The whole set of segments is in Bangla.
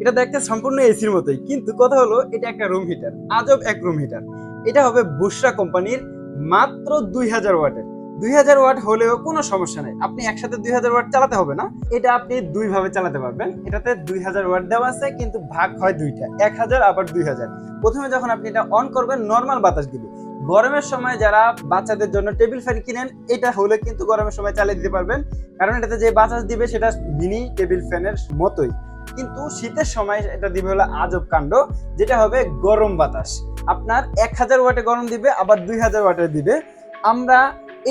এটা দেখতে সম্পূর্ণ এসির মতোই, কিন্তু কথা হলো এটা একটা রুম হিটার আজব এক রুম হিটার এটা হবে বুশরা কোম্পানির মাত্র দুই হাজার ওয়াটের। দুই হাজার ওয়াট হলেও কোনো সমস্যা নেই, আপনি একসাথে দুই হাজার ওয়াট চালাতে হবে না। এটা আপনি দুই ভাবে চালাতে পারবেন, এটাতে দুই হাজার ওয়াট দেওয়া আছে, কিন্তু ভাগ হয় দুইটা, এক হাজার, আবার দুই হাজার। প্রথমে যখন আপনি এটা অন করবেন নর্মাল বাতাস দিবে। গরমের সময় যারা বাচ্চাদের জন্য টেবিল ফ্যান কিনেন, এটা হলে কিন্তু গরমের সময় চালিয়ে দিতে পারবেন, কারণ এটাতে যে বাতাস দিবে, সেটা মিনি টেবিল ফ্যানের মতোই। কিন্তু শীতের সময় এটা দিবে হলো আজব কাণ্ড, যেটা হবে গরম বাতাস। আপনার এক হাজার ওয়াটে গরম দিবে, আবার দুই হাজার ওয়াটে দিবে। আমরা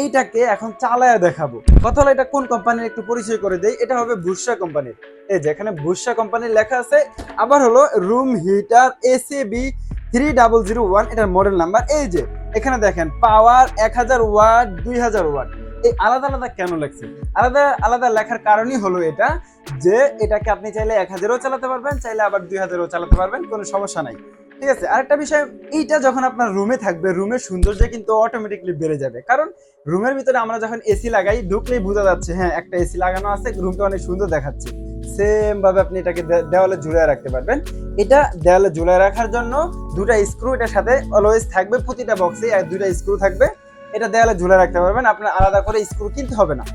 এইটাকে এখন চালায়া দেখাবো। কথা হলো এটা কোন কোম্পানির একটু পরিচয় করে দেই, এটা হবে বুসরা কোম্পানির এই যে, এখানে বুসরা কোম্পানির লেখা আছে, আবার হলো room heater ACB three double zero one এটার মডেল নাম্বার এই যে, এখানে দেখেন পাওয়ার এক হাজার ওয়াট, দুই হাজার ওয়াট। এই আলাদা আলাদা কেন লাগছে আলাদা আলাদা লেখার কারণই হলো এটা যে এটাকে আপনি চাইলে এক হাজারও চালাতে পারবেন, চাইলে আবার দুই হাজারও চালাতে পারবেন, কোনো সমস্যা নাই। ঠিক আছে? আরেকটা বিষয়, এইটা যখন আপনার রুমে থাকবে রুমের সৌন্দর্য কিন্তু অটোমেটিকলি বেড়ে যাবে। কারণ রুমের ভিতরে আমরা যখন এসি লাগাই, ঢুকলেই বোঝা যাচ্ছে হ্যাঁ একটা এসি লাগানো আছে রুমটা অনেক সুন্দর দেখাচ্ছে। সেম ভাবে আপনি এটাকে দেওয়ালে ঝুলিয়ে রাখতে পারবেন। এটা দেওয়ালে ঝুলিয়ে রাখার জন্য দুটা স্ক্রু এটার সাথে অলওয়েজ থাকবে, প্রতিটা বক্সে আর দুটা স্ক্রু থাকবে। এটা দেওয়ালে ঝুলে রাখতে পারবেন, আপনার আলাদা করে স্ক্রু কিনতে হবে না।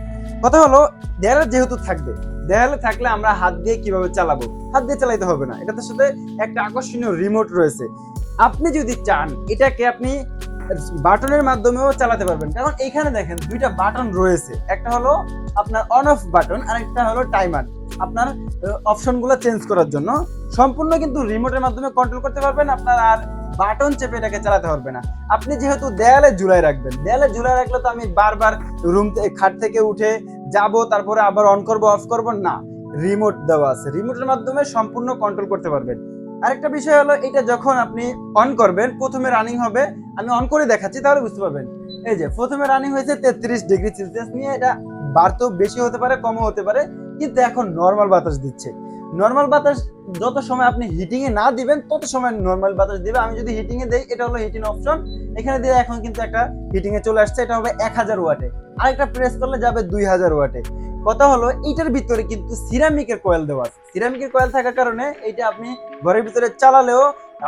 কথা হলো, দেয়ালে যেহেতু থাকবে, দেয়ালে থাকলে আমরা হাত দিয়ে কীভাবে চালাবো? হাত দিয়ে চালাইতে হবে না, এটাতে সাথে একটা আকর্ষণীয় রিমোট রয়েছে। আপনি যদি চান, এটাকে আপনি বাটনের মাধ্যমেও চালাতে পারবেন, কারণ এখানে দেখেন দুইটা বাটন রয়েছে। একটা হলো আপনার অন অফ বাটন, আর একটা হলো টাইমার আপনার অপশনগুলো চেঞ্জ করার জন্য। সম্পূর্ণ কিন্তু রিমোটের মাধ্যমে কন্ট্রোল করতে পারবেন আপনার, আর বাটন চেপে এটাকে চালাতে পারবে না। আপনি যেহেতু দেয়ালে ঝুলাই রাখবেন, দেয়ালে ঝুলাই রাখলে তো আমি বারবার রুম খাট থেকে উঠে যাব, তারপরে আবার অন করব অফ করব, না। রিমোট দেওয়া আছে। রিমোটের মাধ্যমে সম্পূর্ণ কন্ট্রোল করতে পারবেন। আরেকটা বিষয় হলো, এটা যখন আপনি অন করবেন, প্রথমে রানিং হবে, আমি অন করে দেখাচ্ছি, তাহলে বুঝতে পারবেন। এই যে, প্রথমে রানিং হয়েছে তেত্রিশ ডিগ্রি সেলসিয়াস নিয়ে, এটা বাড়তেও বেশি হতে পারে, কমও হতে পারে, কিন্তু এখন নর্মাল বাতাস দিচ্ছে। নর্মাল বাতাস যত সময় আপনি হিটিং এ না দিবেন, তত সময় নর্মাল বাতাস দিবে। আমি যদি হিটিং এ দেই, এটা হলো হিটিং অপশন এখানে দিয়ে এখন কিন্তু একটা হিটিং এ চলে আসছে, এটা হবে এক হাজার ওয়াটে আরেকটা প্রেস করলে যাবে দুই হাজার ওয়াটে কথা হলো এইটার ভিতরে কিন্তু সিরামিকের কয়েল দেওয়া আছে। সিরামিকের কয়েল থাকার কারণে এটা আপনি ঘরের ভিতরে চালালেও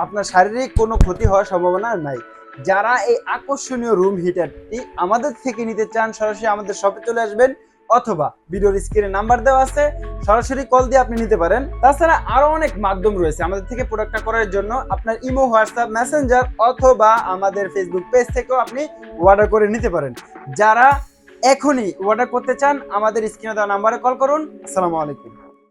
আপনার শারীরিক কোনো ক্ষতি হওয়ার সম্ভাবনা নাই। যারা এই আকর্ষণীয় রুম হিটারটি আমাদের থেকে নিতে চান, সরাসরি আমাদের শপে চলে আসবেন। অথবা ভিডিওর স্ক্রিনে নাম্বার দেওয়া আছে, সরাসরি কল দিয়ে আপনি নিতে পারেন। তাছাড়া আরও অনেক মাধ্যম রয়েছে আমাদের থেকে প্রোডাক্টটা করার জন্য। আপনার ইমো, হোয়াটসঅ্যাপ, মেসেঞ্জার অথবা আমাদের ফেসবুক পেজ থেকেও আপনি অর্ডার করে নিতে পারেন। যারা এখনই অর্ডার করতে চান, আমাদের স্ক্রিনে দেওয়া নাম্বারে কল করুন। আসসালামু আলাইকুম।